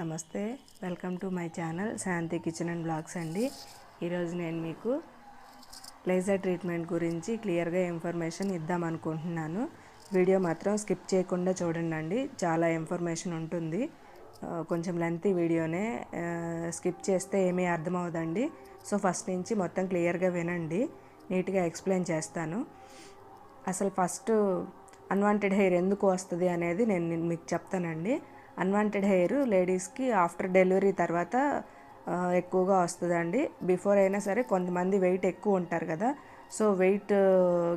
నమస్తే welcome to my channel Shanti kitchen and vlogs అండి. ఈరోజు నేను మీకు లేజర్ ట్రీట్మెంట్ గురించి క్లియర్గా ఇన్ఫర్మేషన్ ఇద్దాం అనుకుంటున్నాను. వీడియో మాత్రం స్కిప్ చేయకుండా చూడండి అండి చాలా ఇన్ఫర్మేషన్ ఉంటుంది. కొంచెం లెంత్ వీడియోనే స్కిప్ చేస్తే ఏమీ అర్థమవుదండి. సో ఫస్ట్ నుంచి మొత్తం క్లియర్గా వినండి. నీట్గా ఎక్స్ప్లెయిన్ చేస్తాను. అసలు ఫస్ట్ అన్వాంటెడ్ హెయిర్ ఎందుకు వస్తుంది అనేది నేను మీకు చెప్తానండి. అన్వాంటెడ్ హెయిర్ లేడీస్కి ఆఫ్టర్ డెలివరీ తర్వాత ఎక్కువగా వస్తుందండి. బిఫోర్ అయినా సరే కొంతమంది వెయిట్ ఎక్కువ ఉంటారు కదా. సో వెయిట్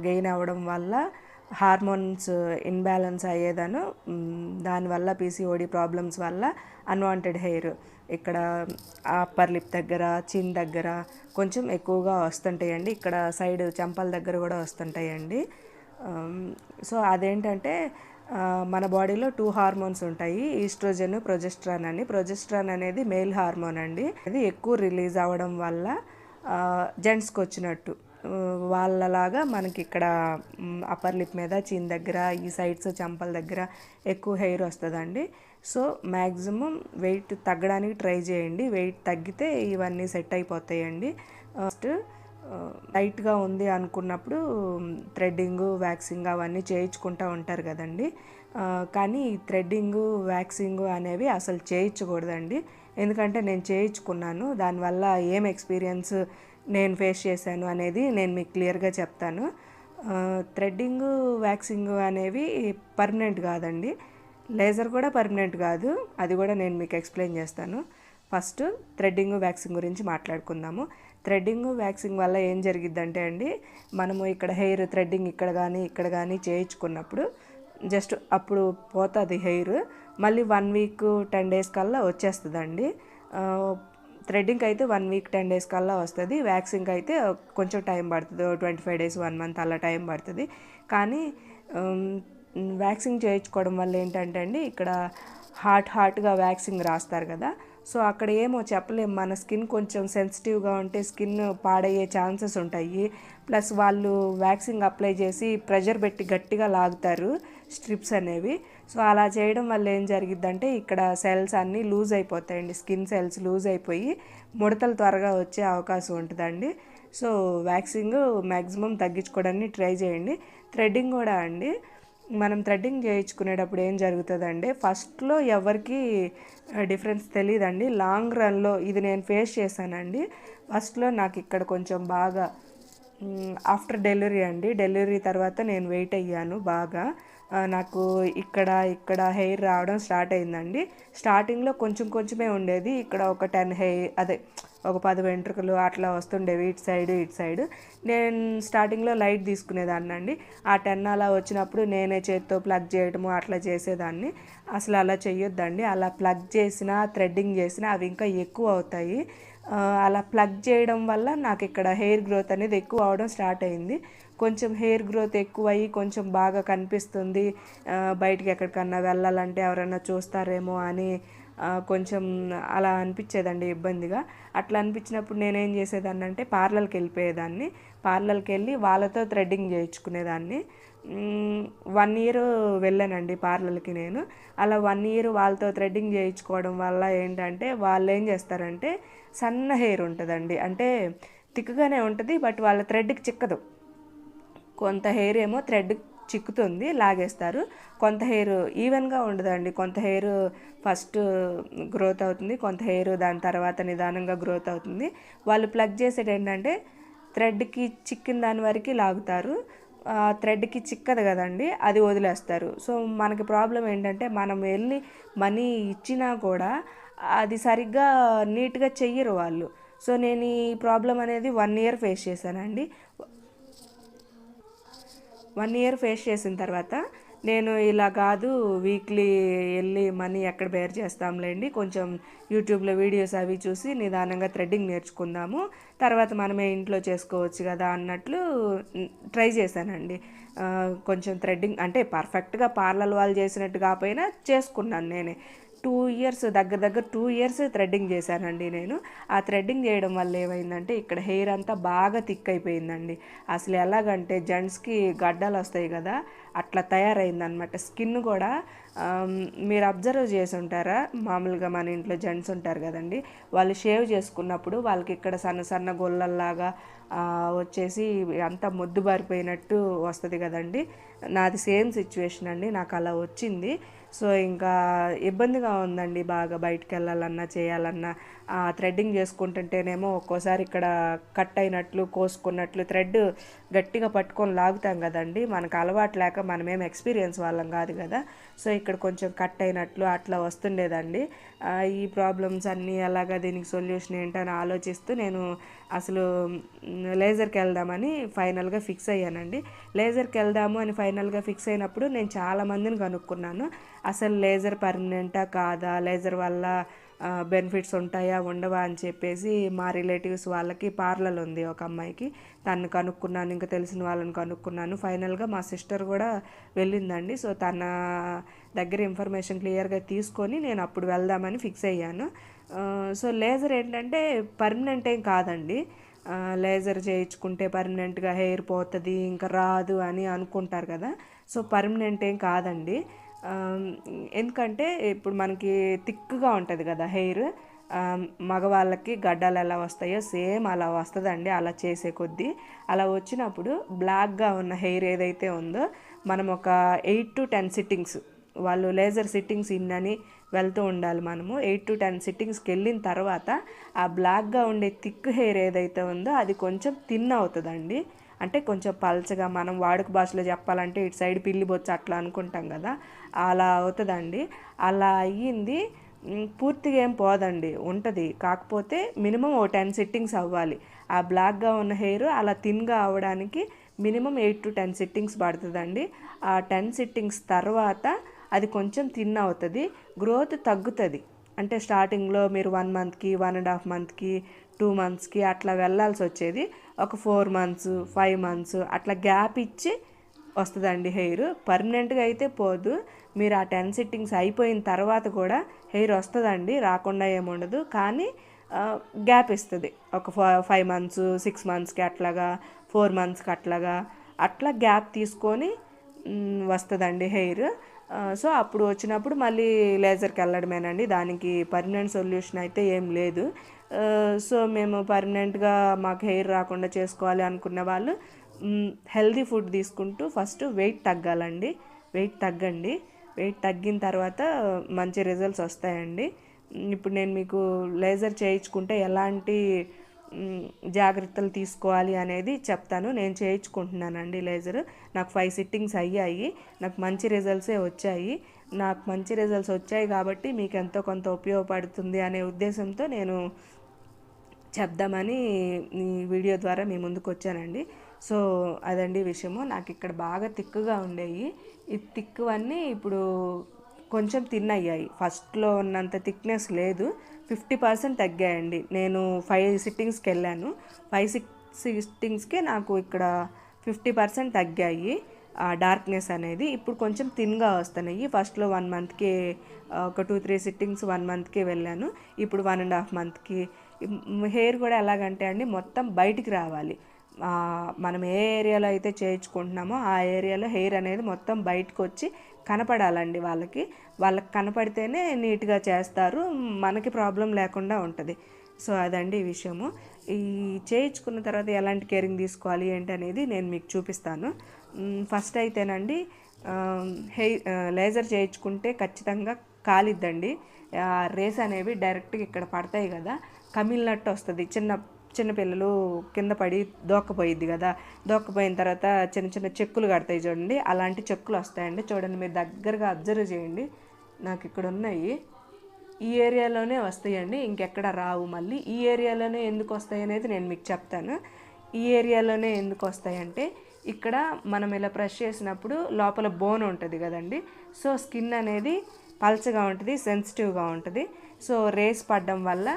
గెయిన్ అవ్వడం వల్ల హార్మోన్స్ ఇన్బ్యాలెన్స్ అయ్యేదాను దానివల్ల పీసీఓడి ప్రాబ్లమ్స్ వల్ల అన్వాంటెడ్ హెయిర్ ఇక్కడ అప్పర్ లిప్ దగ్గర చిన్ దగ్గర కొంచెం ఎక్కువగా వస్తుంటాయండి. ఇక్కడ సైడ్ చెంపల దగ్గర కూడా వస్తుంటాయండి. సో అదేంటంటే మన బాడీలో టూ హార్మోన్స్ ఉంటాయి. ఈస్ట్రోజన్ ప్రొజెస్ట్రాన్ అని. ప్రొజెస్ట్రాన్ అనేది మేల్ హార్మోన్ అండి. అది ఎక్కువ రిలీజ్ అవ్వడం వల్ల జెంట్స్కి వచ్చినట్టు. వాళ్ళలాగా మనకి ఇక్కడ అప్పర్ లిప్ మీద చిన్న దగ్గర ఈ సైడ్స్ చంపల దగ్గర ఎక్కువ హెయిర్ వస్తుందండి. సో మ్యాక్సిమం వెయిట్ తగ్గడానికి ట్రై చేయండి. వెయిట్ తగ్గితే ఇవన్నీ సెట్ అయిపోతాయండి. ఫస్ట్ లైట్గా ఉంది అనుకున్నప్పుడు థ్రెడ్డింగ్ వ్యాక్సింగ్ అవన్నీ చేయించుకుంటూ ఉంటారు కదండి. కానీ థ్రెడ్డింగ్ వ్యాక్సింగ్ అనేవి అసలు చేయించకూడదండి. ఎందుకంటే నేను చేయించుకున్నాను దానివల్ల ఏం ఎక్స్పీరియన్స్ నేను ఫేస్ చేశాను అనేది నేను మీకు క్లియర్గా చెప్తాను. థ్రెడ్డింగ్ వ్యాక్సింగ్ అనేవి పర్మనెంట్ కాదండి. లేజర్ కూడా పర్మనెంట్ కాదు. అది కూడా నేను మీకు ఎక్స్ప్లెయిన్ చేస్తాను. ఫస్ట్ థ్రెడ్డింగ్ వ్యాక్సింగ్ గురించి మాట్లాడుకుందాము. థ్రెడ్డింగ్ వ్యాక్సింగ్ వల్ల ఏం జరిగిద్దంటే అండి మనము ఇక్కడ హెయిర్ థ్రెడ్డింగ్ ఇక్కడ కానీ ఇక్కడ కానీ చేయించుకున్నప్పుడు జస్ట్ అప్పుడు పోతుంది హెయిర్ మళ్ళీ వన్ వీక్ టెన్ డేస్ కల్లా వచ్చేస్తుందండి. థ్రెడ్డింగ్కి అయితే వన్ వీక్ టెన్ డేస్ కల్లా వస్తుంది వ్యాక్సింగ్ అయితే కొంచెం టైం పడుతుంది twenty five days one month అలా టైం పడుతుంది. కానీ వ్యాక్సింగ్ చేయించుకోవడం వల్ల ఏంటంటే అండి ఇక్కడ హాట్ హాట్గా వ్యాక్సింగ్ రాస్తారు కదా సో అక్కడ ఏమో చెప్పలేం. మన స్కిన్ కొంచెం సెన్సిటివ్గా ఉంటే స్కిన్ పాడయ్యే ఛాన్సెస్ ఉంటాయి. ప్లస్ వాళ్ళు వ్యాక్సింగ్ అప్లై చేసి ప్రెషర్ పెట్టి గట్టిగా లాగుతారు స్ట్రిప్స్ అనేవి. సో అలా చేయడం వల్ల ఏం జరిగిద్దంటే ఇక్కడ సెల్స్ అన్నీ లూజ్ అయిపోతాయండి. స్కిన్ సెల్స్ లూజ్ అయిపోయి ముడతలు త్వరగా వచ్చే అవకాశం ఉంటుందండి. సో వ్యాక్సింగ్ మ్యాక్సిమం తగ్గించుకోవడానికి ట్రై చేయండి. థ్రెడ్డింగ్ కూడా అండి. మనం థ్రెడ్డింగ్ చేయించుకునేటప్పుడు ఏం జరుగుతుందంటే ఫస్ట్లో ఎవరికి డిఫరెన్స్ తెలియదండి లాంగ్ రన్లో ఇది నేను ఫేస్ చేశానండి. ఫస్ట్లో నాకు ఇక్కడ కొంచెం బాగా ఆఫ్టర్ డెలివరీ అండి. డెలివరీ తర్వాత నేను వెయిట్ అయ్యాను బాగా. నాకు ఇక్కడ ఇక్కడ హెయిర్ రావడం స్టార్ట్ అయిందండి. స్టార్టింగ్లో కొంచెం కొంచెమే ఉండేది. ఇక్కడ ఒక టెన్ హెయిర్ అదే ఒక పది వెంట్రుకలు అట్లా వస్తుండేవి ఇటు సైడ్ ఇటు సైడ్ నేను స్టార్టింగ్లో లైట్ తీసుకునేదాన్ని అండి. ఆ టెన్ అలా వచ్చినప్పుడు నేనే చేత్తో ప్లగ్ చేయడము అట్లా చేసేదాన్ని. అసలు అలా చేయొద్దండి అలా ప్లగ్ చేసినా థ్రెడ్డింగ్ చేసినా అవి ఇంకా ఎక్కువ అవుతాయి. అలా ప్లగ్ చేయడం వల్ల నాకు ఇక్కడ హెయిర్ గ్రోత్ అనేది ఎక్కువ అవడం స్టార్ట్ అయింది. కొంచెం హెయిర్ గ్రోత్ ఎక్కువయ్యి కొంచెం బాగా కనిపిస్తుంది. బయటికి ఎక్కడికన్నా వెళ్ళాలంటే ఎవరైనా చూస్తారేమో అని కొంచెం అలా అనిపించేదండి ఇబ్బందిగా. అట్లా అనిపించినప్పుడు నేనేం చేసేదాన్ని అంటే పార్లర్కి వెళ్ళిపోయేదాన్ని. పార్లర్కి వెళ్ళి వాళ్ళతో థ్రెడ్డింగ్ చేయించుకునేదాన్ని. వన్ ఇయర్ వెళ్ళానండి పార్లర్కి నేను. అలా వన్ ఇయర్ వాళ్ళతో థ్రెడ్డింగ్ చేయించుకోవడం వల్ల ఏంటంటే వాళ్ళు ఏం చేస్తారంటే సన్న హెయిర్ ఉంటుందండి. అంటే తిక్కుగానే ఉంటుంది బట్ వాళ్ళ థ్రెడ్కి చిక్కదు. కొంత హెయిర్ ఏమో థ్రెడ్ చిక్కుతుంది లాగేస్తారు. కొంత హెయిర్ ఈవెన్గా ఉండదండి. కొంత హెయిర్ ఫస్ట్ గ్రోత్ అవుతుంది కొంత హెయిర్ దాని తర్వాత నిదానంగా గ్రోత్ అవుతుంది. వాళ్ళు ప్లగ్ చేసేది ఏంటంటే థ్రెడ్కి చిక్కిన దాని వరకు లాగుతారు. థ్రెడ్కి చిక్కదు కదండి అది వదిలేస్తారు. సో మనకి ప్రాబ్లం ఏంటంటే మనం వెళ్ళి మనీ ఇచ్చినా కూడా అది సరిగ్గా నీట్గా చెయ్యరు వాళ్ళు. సో నేను ఈ ప్రాబ్లం అనేది వన్ ఇయర్ ఫేస్ చేశానండి. వన్ ఇయర్ ఫేస్ చేసిన తర్వాత నేను ఇలా కాదు వీక్లీ వెళ్ళి మనీ ఎక్కడ బేర్ చేస్తాంలేండి. కొంచెం యూట్యూబ్లో వీడియోస్ అవి చూసి నిదానంగా థ్రెడ్డింగ్ నేర్చుకుందాము. తర్వాత మనమే ఇంట్లో చేసుకోవచ్చు కదా అన్నట్లు ట్రై చేశానండి. కొంచెం థ్రెడ్డింగ్ అంటే పర్ఫెక్ట్గా పార్లర్ వాళ్ళు చేసినట్టు కాకపోయినా చేసుకున్నాను నేనే. టూ ఇయర్స్ దగ్గర దగ్గర టూ ఇయర్స్ థ్రెడ్డింగ్ చేశానండి నేను. ఆ థ్రెడ్డింగ్ చేయడం వల్ల ఏమైందంటే ఇక్కడ హెయిర్ అంతా బాగా థిక్ అయిపోయిందండి. అసలు ఎలాగంటే జెంట్స్కి గడ్డలు వస్తాయి కదా అట్లా తయారైందనమాట స్కిన్ కూడా మీరు అబ్జర్వ్ చేసి ఉంటారా మామూలుగా మన ఇంట్లో జెంట్స్ ఉంటారు కదండి వాళ్ళు షేవ్ చేసుకున్నప్పుడు వాళ్ళకి ఇక్కడ సన్న సన్న గొల్లల్లాగా వచ్చేసి అంతా మొద్దు బారిపోయినట్టు వస్తుంది కదండి. నాది సేమ్ సిచ్యువేషన్ అండి నాకు అలా వచ్చింది. సో ఇంకా ఇబ్బందిగా ఉందండి బాగా బయటకు వెళ్ళాలన్నా చేయాలన్నా. ఆ థ్రెడ్డింగ్ చేసుకుంటుంటేనేమో ఒక్కోసారి ఇక్కడ కట్ అయినట్లు కోసుకున్నట్లు థ్రెడ్ గట్టిగా పట్టుకొని లాగుతాం కదండి. మనకు అలవాటు లేక మనమేం ఎక్స్పీరియన్స్ వాళ్ళం కాదు కదా. సో ఇక్కడ కొంచెం కట్ అయినట్లు అట్లా వస్తుండేదండి. ఈ ప్రాబ్లమ్స్ అన్నీ అలాగా దీనికి సొల్యూషన్ ఏంటని ఆలోచిస్తూ నేను అసలు లేజర్కి వెళ్దామని ఫైనల్గా ఫిక్స్ అయ్యానండి. లేజర్కి వెళ్దాము అని ఫైనల్గా ఫిక్స్ అయినప్పుడు నేను చాలా మందిని కనుక్కున్నాను. అసలు లేజర్ పర్మనెంటా కాదా? లేజర్ వల్ల బెనిఫిట్స్ ఉంటాయా ఉండవా అని చెప్పేసి మా రిలేటివ్స్ వాళ్ళకి పార్లర్ ఉంది ఒక అమ్మాయికి. తను కనుక్కున్నాను ఇంకా తెలిసిన వాళ్ళని కనుక్కున్నాను. ఫైనల్గా మా సిస్టర్ కూడా వెళ్ళిందండి. సో తన దగ్గర ఇన్ఫర్మేషన్ క్లియర్గా తీసుకొని నేను అప్పుడు వెళ్దామని ఫిక్స్ అయ్యాను. సో లేజర్ ఏంటంటే పర్మనెంట్ ఏం కాదండి. లేజర్ చేయించుకుంటే పర్మనెంట్గా హెయిర్ పోతుంది ఇంకా రాదు అని అనుకుంటారు కదా. సో పర్మనెంట్ ఏం కాదండి. ఎందుకంటే ఇప్పుడు మనకి థిక్గా ఉంటుంది కదా హెయిర్. మగవాళ్ళకి గడ్డలు ఎలా వస్తాయో సేమ్ అలా వస్తుందండి అలా చేసే కొద్దీ. అలా వచ్చినప్పుడు బ్లాక్గా ఉన్న హెయిర్ ఏదైతే ఉందో మనం ఒక ఎయిట్ టు టెన్ సిట్టింగ్స్ వాళ్ళు లేజర్ సిట్టింగ్స్ ఇన్నని వెళ్తూ ఉండాలి మనము. ఎయిట్ టు టెన్ సిట్టింగ్స్కి వెళ్ళిన తర్వాత ఆ బ్లాక్గా ఉండే థిక్ హెయిర్ ఏదైతే ఉందో అది కొంచెం థిన్ అవుతుందండి. అంటే కొంచెం పల్చగా మనం వాడుక భాషలో చెప్పాలంటే ఇటు సైడ్ పిల్లి బొచ్చు అట్లా అనుకుంటాం కదా అలా అవుతుందండి. అలా అయ్యింది. పూర్తిగా ఏం పోదండి. ఉంటుంది. కాకపోతే మినిమం ఓ టెన్ సిట్టింగ్స్ అవ్వాలి. ఆ బ్లాక్గా ఉన్న హెయిర్ అలా థిన్గా అవ్వడానికి minimum eight to ten sittings పడుతుందండి. ఆ టెన్ సిట్టింగ్స్ తర్వాత అది కొంచెం థిన్ అవుతుంది. గ్రోత్ తగ్గుతుంది. అంటే స్టార్టింగ్లో మీరు వన్ మంత్కి వన్ అండ్ హాఫ్ మంత్కి టూ మంత్స్కి అట్లా వెళ్ళాల్సి వచ్చేది. ఒక ఫోర్ మంత్స్ ఫైవ్ మంత్స్ అట్లా గ్యాప్ ఇచ్చి వస్తుందండి హెయిర్. పర్మనెంట్గా అయితే పోదు. మీరు ఆ టెన్ సిట్టింగ్స్ అయిపోయిన తర్వాత కూడా హెయిర్ వస్తుందండి రాకుండా ఏముండదు కానీ గ్యాప్ ఇస్తుంది. ఒక ఫైవ్ మంత్స్ సిక్స్ మంత్స్కి అట్లాగా ఫోర్ మంత్స్కి అట్లాగా అట్లా గ్యాప్ తీసుకొని వస్తుందండి హెయిర్. సో అప్పుడు వచ్చినప్పుడు మళ్ళీ లేజర్కి వెళ్ళడమేనండి. దానికి పర్మనెంట్ సొల్యూషన్ అయితే ఏం లేదు. సో మేము పర్మనెంట్గా మాకు హెయిర్ రాకుండా చేసుకోవాలి అనుకున్న వాళ్ళు హెల్దీ ఫుడ్ తీసుకుంటూ ఫస్ట్ వెయిట్ తగ్గాలండి. వెయిట్ తగ్గండి. వెయిట్ తగ్గిన తర్వాత మంచి రిజల్ట్స్ వస్తాయండి. ఇప్పుడు నేను మీకు లేజర్ చేయించుకుంటే ఎలాంటి జాగ్రత్తలు తీసుకోవాలి అనేది చెప్తాను. నేను చేయించుకుంటున్నానండి లేజర్. నాకు ఫైవ్ సిట్టింగ్స్ అయ్యాయి. నాకు మంచి రిజల్ట్సే వచ్చాయి. నాకు మంచి రిజల్ట్స్ వచ్చాయి కాబట్టి మీకు ఎంతో కొంత ఉపయోగపడుతుంది అనే ఉద్దేశంతో నేను చెప్దామని ఈ వీడియో ద్వారా మీ ముందుకు వచ్చానండి. సో అదండి విషయము. నాకు ఇక్కడ బాగా తిక్కుగా ఉండేవి ఈ తిక్కువన్నీ ఇప్పుడు కొంచెం తిన్నయ్యాయి. ఫస్ట్లో ఉన్నంత థిక్నెస్ లేదు. ఫిఫ్టీ పర్సెంట్ తగ్గాయండి. నేను ఫైవ్ సిట్టింగ్స్కి వెళ్ళాను. ఫైవ్ సిక్స్ సిట్టింగ్స్కే నాకు ఇక్కడ ఫిఫ్టీ పర్సెంట్ తగ్గాయి ఆ డార్క్నెస్ అనేది. ఇప్పుడు కొంచెం థిన్గా వస్తున్నాయి. ఫస్ట్లో వన్ మంత్కి ఒక టూ త్రీ సిట్టింగ్స్ వన్ మంత్కి వెళ్ళాను. ఇప్పుడు వన్ అండ్ హాఫ్ మంత్కి. హెయిర్ కూడా ఎలాగంటే అండి మొత్తం బయటికి రావాలి. మనం ఏ ఏరియాలో అయితే చేయించుకుంటున్నామో ఆ ఏరియాలో హెయిర్ అనేది మొత్తం బయటకు వచ్చి కనపడాలండి వాళ్ళకి. వాళ్ళకి కనపడితేనే నీట్గా చేస్తారు. మనకి ప్రాబ్లం లేకుండా ఉంటుంది. సో అదండి ఈ విషయము. ఈ చేయించుకున్న తర్వాత ఎలాంటి కేరింగ్ తీసుకోవాలి ఏంటి అనేది నేను మీకు చూపిస్తాను. ఫస్ట్ అయితేనండి హెయిర్ లేజర్ చేయించుకుంటే ఖచ్చితంగా కాలిద్దండి. రేస్ అనేవి డైరెక్ట్గా ఇక్కడ పడతాయి కదా. కమిలినట్టు వస్తుంది. చిన్న చిన్నపిల్లలు కింద పడి దోక్కపోయిద్ది కదా. దోక్కపోయిన తర్వాత చిన్న చిన్న చెక్కులు కడతాయి చూడండి. అలాంటి చెక్కులు వస్తాయండి. చూడండి మీరు దగ్గరగా అబ్జర్వ్ చేయండి. నాకు ఇక్కడ ఉన్నాయి. ఈ ఏరియాలోనే వస్తాయండి. ఇంకెక్కడ రావు మళ్ళీ. ఈ ఏరియాలోనే ఎందుకు వస్తాయి అనేది నేను మీకు చెప్తాను. ఈ ఏరియాలోనే ఎందుకు వస్తాయంటే ఇక్కడ మనం ఇలా ప్రెస్ చేసినప్పుడు లోపల బోన్ ఉంటుంది కదండి. సో స్కిన్ అనేది పల్చగా ఉంటుంది సెన్సిటివ్గా ఉంటుంది. సో రేస్ పడడం వల్ల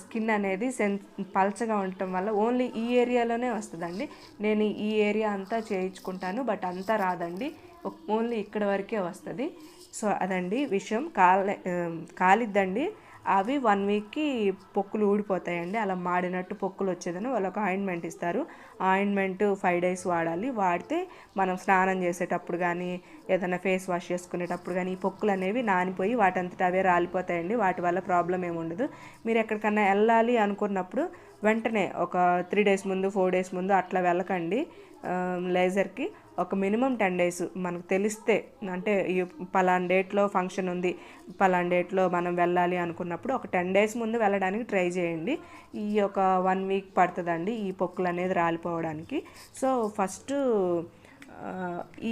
స్కిన్ అనేది సెన్ పల్చగా ఉండటం వల్ల ఓన్లీ ఈ ఏరియాలోనే వస్తుందండి. నేను ఈ ఏరియా అంతా చేయించుకుంటాను బట్ అంతా రాదండి. ఓన్లీ ఇక్కడ వరకే వస్తుంది. సో అదండి విషయం. కాలి కాలిద్దండి. అవి వన్ వీక్కి పొక్కులు ఊడిపోతాయండి. అలా మాడినట్టు పొక్కులు వచ్చేదని వాళ్ళకు ఆయింట్మెంట్ ఇస్తారు. ఆయింట్మెంట్ ఫైవ్ డేస్ వాడాలి. వాడితే మనం స్నానం చేసేటప్పుడు కానీ ఏదైనా ఫేస్ వాష్ చేసుకునేటప్పుడు కానీ ఈ పొక్కులు అనేవి నానిపోయి వాటంతట అవే రాలిపోతాయండి. వాటి వల్ల ప్రాబ్లం ఏముండదు ఉండదు. మీరు ఎక్కడికన్నా వెళ్ళాలి అనుకున్నప్పుడు వెంటనే ఒక త్రీ డేస్ ముందు ఫోర్ డేస్ ముందు అట్లా వెళ్ళకండి. లేజర్కి ఒక మినిమం టెన్ డేస్ మనకు తెలిస్తే అంటే ఈ పలాన్ డేట్లో ఫంక్షన్ ఉంది పలాన్ డేట్లో మనం వెళ్ళాలి అనుకున్నప్పుడు ఒక టెన్ డేస్ ముందు వెళ్ళడానికి ట్రై చేయండి. ఈ ఒక వన్ వీక్ పడుతుందండి ఈ పొక్కులు అనేది రాలిపోవడానికి. సో ఫస్ట్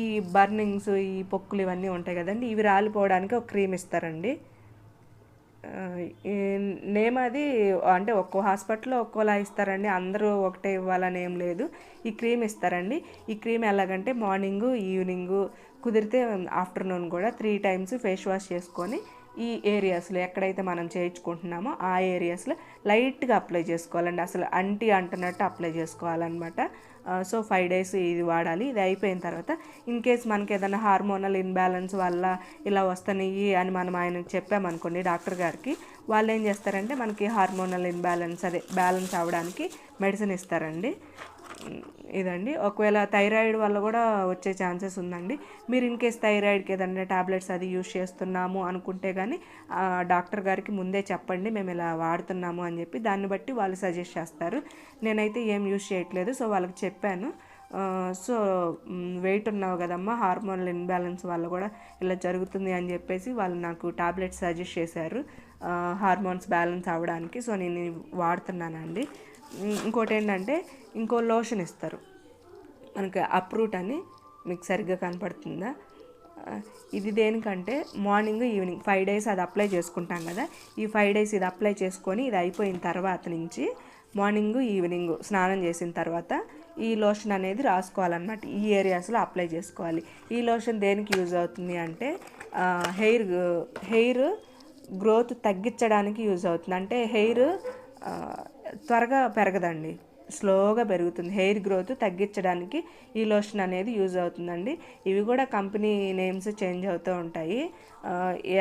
ఈ బర్నింగ్స్ ఈ పొక్కులు ఇవన్నీ ఉంటాయి కదండి ఇవి రాలిపోవడానికి ఒక క్రీమ్ ఇస్తారండి. నేమ్ అది అంటే ఒక్కో హాస్పిటల్లో ఒక్కోలా ఇస్తారండి. అందరూ ఒకటే ఇవ్వాలని ఏం లేదు. ఈ క్రీమ్ ఇస్తారండి. ఈ క్రీమ్ ఎలాగంటే మార్నింగు ఈవినింగు కుదిరితే ఆఫ్టర్నూన్ కూడా త్రీ టైమ్స్ ఫేస్ వాష్ చేసుకొని ఈ ఏరియాస్లో ఎక్కడైతే మనం చేయించుకుంటున్నామో ఆ ఏరియాస్లో లైట్గా అప్లై చేసుకోవాలండి. అసలు అంటి అంటున్నట్టు అప్లై చేసుకోవాలన్నమాట. సో ఫైవ్ డేస్ ఇది వాడాలి. ఇది అయిపోయిన తర్వాత ఇన్ కేస్ మనకి ఏదైనా హార్మోనల్ ఇన్బ్యాలెన్స్ వల్ల ఇలా వస్తున్నాయి అని మనం ఆయనకు చెప్పామనుకోండి డాక్టర్ గారికి వాళ్ళు ఏం చేస్తారంటే మనకి హార్మోనల్ ఇన్బ్యాలెన్స్ అదే బ్యాలెన్స్ అవ్వడానికి మెడిసిన్ ఇస్తారండి. ఇదండి. ఒకవేళ థైరాయిడ్ వల్ల కూడా వచ్చే ఛాన్సెస్ ఉందండి. మీరు ఇన్ కేస్ థైరాయిడ్కి ఏదన్నా టాబ్లెట్స్ అది యూస్ చేస్తున్నాము అనుకుంటే కానీ డాక్టర్ గారికి ముందే చెప్పండి మేము ఇలా వాడుతున్నాము అని చెప్పి దాన్ని బట్టి వాళ్ళు సజెస్ట్ చేస్తారు. నేనైతే ఏం యూస్ చేయట్లేదు సో వాళ్ళకి చెప్పాను. సో వెయిట్ ఉన్నావు కదమ్మా హార్మోనల్ ఇన్బ్యాలెన్స్ వల్ల కూడా ఇలా జరుగుతుంది అని చెప్పేసి వాళ్ళు నాకు టాబ్లెట్స్ సజెస్ట్ చేశారు. హార్మోన్స్ బ్యాలెన్స్ అవ్వడానికి సో నేను వాడుతున్నానండి. ఇంకోటి ఏంటంటే ఇంకో లోషన్ ఇస్తారు. మనకి అప్రూట్ అని మీకు సరిగ్గా కనపడుతుందా? ఇది దేనికంటే మార్నింగ్ ఈవినింగ్ ఫైవ్ డేస్ అది అప్లై చేసుకుంటాం కదా ఈ ఫైవ్ డేస్ ఇది అప్లై చేసుకొని ఇది అయిపోయిన తర్వాత నుంచి మార్నింగ్ ఈవినింగ్ స్నానం చేసిన తర్వాత ఈ లోషన్ అనేది రాసుకోవాలన్నమాట. ఈ ఏరియాస్లో అప్లై చేసుకోవాలి. ఈ లోషన్ దేనికి యూజ్ అవుతుంది అంటే హెయిర్ హెయిర్ గ్రోత్ తగ్గించడానికి యూజ్ అవుతుంది. అంటే హెయిర్ త్వరగా పెరగదండి. స్లోగా పెరుగుతుంది. హెయిర్ గ్రోత్ తగ్గించడానికి ఈ లోషన్ అనేది యూజ్ అవుతుందండి. ఇవి కూడా కంపెనీ నేమ్స్ చేంజ్ అవుతూ ఉంటాయి.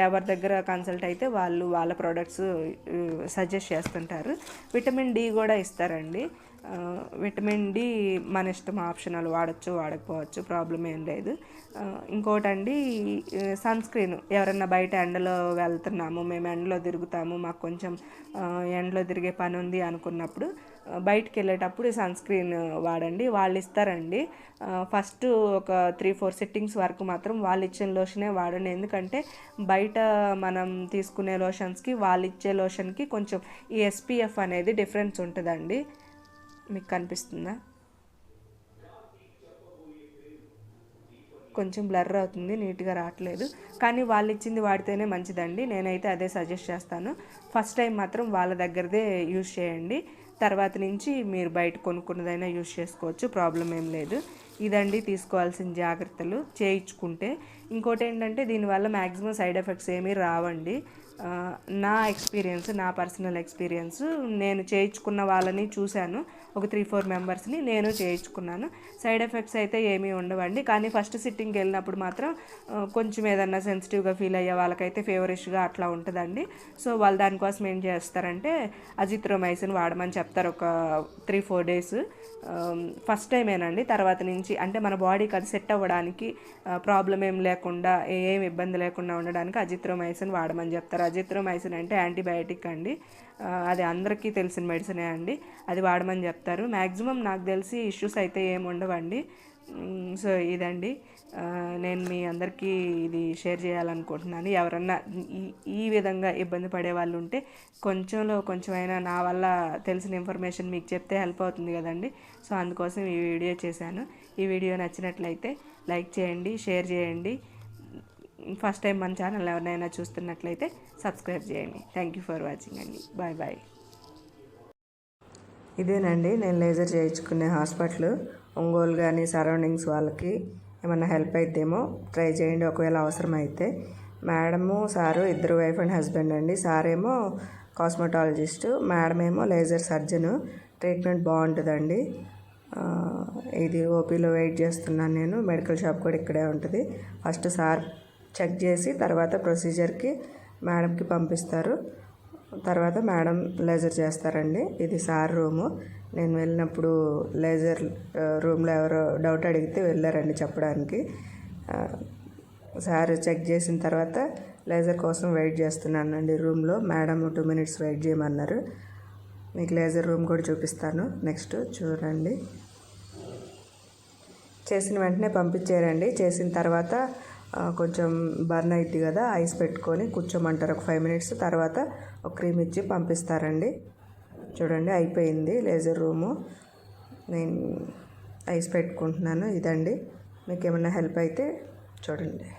ఎవరి దగ్గర కన్సల్ట్ అయితే వాళ్ళు వాళ్ళ ప్రోడక్ట్స్ సజెస్ట్ చేస్తుంటారు. విటమిన్ డి కూడా ఇస్తారండి. విటమిన్ డి మన ఇష్టం ఆప్షనల్. వాడచ్చు వాడకపోవచ్చు ప్రాబ్లం ఏం లేదు. ఇంకోటండి సన్ స్క్రీన్. ఎవరన్నా బయట ఎండలో వెళ్తున్నాము మేము ఎండలో తిరుగుతాము మాకు కొంచెం ఎండలో తిరిగే పని ఉంది అనుకున్నప్పుడు బయటికి వెళ్ళేటప్పుడు సన్ స్క్రీన్ వాడండి. వాళ్ళు ఇస్తారండి. ఫస్ట్ ఒక త్రీ ఫోర్ సెట్టింగ్స్ వరకు మాత్రం వాళ్ళు ఇచ్చిన లోషనే వాడండి. ఎందుకంటే బయట మనం తీసుకునే లోషన్స్కి వాళ్ళు ఇచ్చే లోషన్కి కొంచెం ఈ ఎస్పీఎఫ్ అనేది డిఫరెన్స్ ఉంటుందండి. మీకు కనిపిస్తుందా కొంచెం బ్లర్ అవుతుంది నీట్గా రావట్లేదు. కానీ వాళ్ళు ఇచ్చింది వాడితేనే మంచిదండి. నేనైతే అదే సజెస్ట్ చేస్తాను. ఫస్ట్ టైం మాత్రం వాళ్ళ దగ్గరదే యూజ్ చేయండి. తర్వాత నుంచి మీరు బయట కొనుక్కున్నదైనా యూజ్ చేసుకోవచ్చు. ప్రాబ్లం ఏం లేదు. ఇదండి తీసుకోవాల్సిన జాగ్రత్తలు. చేయించుకుంటే. ఇంకోటి ఏంటంటే దీనివల్ల మ్యాక్సిమం సైడ్ ఎఫెక్ట్స్ ఏమీ రావండి. నా ఎక్స్పీరియన్స్ నా పర్సనల్ ఎక్స్పీరియన్స్ నేను చేయించుకున్న వాళ్ళని చూశాను. ఒక త్రీ ఫోర్ మెంబర్స్ని నేను చేయించుకున్నాను. సైడ్ ఎఫెక్ట్స్ అయితే ఏమీ ఉండవండి. కానీ ఫస్ట్ సిట్టింగ్కి వెళ్ళినప్పుడు మాత్రం కొంచెం ఏదన్నా సెన్సిటివ్గా ఫీల్ అయ్యే వాళ్ళకైతే ఫేవరిష్గా అట్లా ఉంటుందండి. సో వాళ్ళు దానికోసం ఏం చేస్తారంటే అజిత్రోమైసిన్ వాడమని చెప్తారు ఒక త్రీ ఫోర్ డేస్. ఫస్ట్ టైమేనండి. తర్వాత నుంచి అంటే మన బాడీకి అది సెట్ అవ్వడానికి ప్రాబ్లం ఏం లేకుండా ఏం ఇబ్బంది లేకుండా ఉండడానికి అజిత్రోమైసిన్ వాడమని చెప్తారు. అజిత్రోమైసిన్ అంటే యాంటీబయాటిక్ అండి. అది అందరికీ తెలిసిన మెడిసినే అండి. అది వాడమని చెప్తారు. మ్యాక్సిమం నాకు తెలిసి ఇష్యూస్ అయితే ఏమి ఉండవండి. సో ఇదండి. నేను మీ అందరికీ ఇది షేర్ చేయాలనుకుంటున్నాను. ఎవరన్నా ఈ ఈ విధంగా ఇబ్బంది పడే వాళ్ళు ఉంటే కొంచెంలో కొంచెమైనా నా వల్ల తెలిసిన ఇన్ఫర్మేషన్ మీకు చెప్తే హెల్ప్ అవుతుంది కదండి. సో అందుకోసం ఈ వీడియో చేశాను. ఈ వీడియో నచ్చినట్లయితే లైక్ చేయండి షేర్ చేయండి. ఫస్ట్ టైం మన ఛానల్ ఎవరినైనా చూస్తున్నట్లయితే సబ్స్క్రైబ్ చేయండి. థ్యాంక్ యూ ఫర్ వాచింగ్ అండి. బాయ్ బాయ్ ఇదేనండి నేను లేజర్ చేయించుకునే హాస్పిటల్. ఒంగోలు కానీ సరౌండింగ్స్ వాళ్ళకి ఏమన్నా హెల్ప్ అయితేమో ట్రై చేయండి ఒకవేళ అవసరమైతే. మేడము సారు ఇద్దరు వైఫ్ అండ్ హస్బెండ్ అండి. సారేమో కాస్మెటాలజిస్ట్ మేడం ఏమో లేజర్ సర్జను. ట్రీట్మెంట్ బాగుంటుందండి. ఇది ఓపీలో వెయిట్ చేస్తున్నాను నేను. మెడికల్ షాప్ కూడా ఇక్కడే ఉంటుంది. ఫస్ట్ సార్ చెక్ చేసి తర్వాత ప్రొసీజర్కి మేడంకి పంపిస్తారు. తర్వాత మేడం లేజర్ చేస్తారండి. ఇది సార్ రూము. నేను వెళ్ళినప్పుడు లేజర్ రూమ్లో ఎవరో డౌట్ అడిగితే వెళ్ళారండి చెప్పడానికి. సార్ చెక్ చేసిన తర్వాత లేజర్ కోసం వెయిట్ చేస్తున్నానండి రూమ్లో. మేడం టూ మినిట్స్ వెయిట్ చేయమన్నారు. మీకు లేజర్ రూమ్ కూడా చూపిస్తాను. నెక్స్ట్ చూడండి. చేసిన వెంటనే పంపించారండి. చేసిన తర్వాత కొంచెం బర్న్ అయింది కదా ఐస్ పెట్టుకొని కూర్చోమంటారు ఒక ఫైవ్ మినిట్స్. తర్వాత ఒక క్రీమ్ ఇచ్చి పంపిస్తారండి. చూడండి అయిపోయింది లేజర్ రూము. నేను ఐస్ పెట్టుకుంటున్నాను. ఇదండి. మీకు ఏమైనా హెల్ప్ అయితే చూడండి.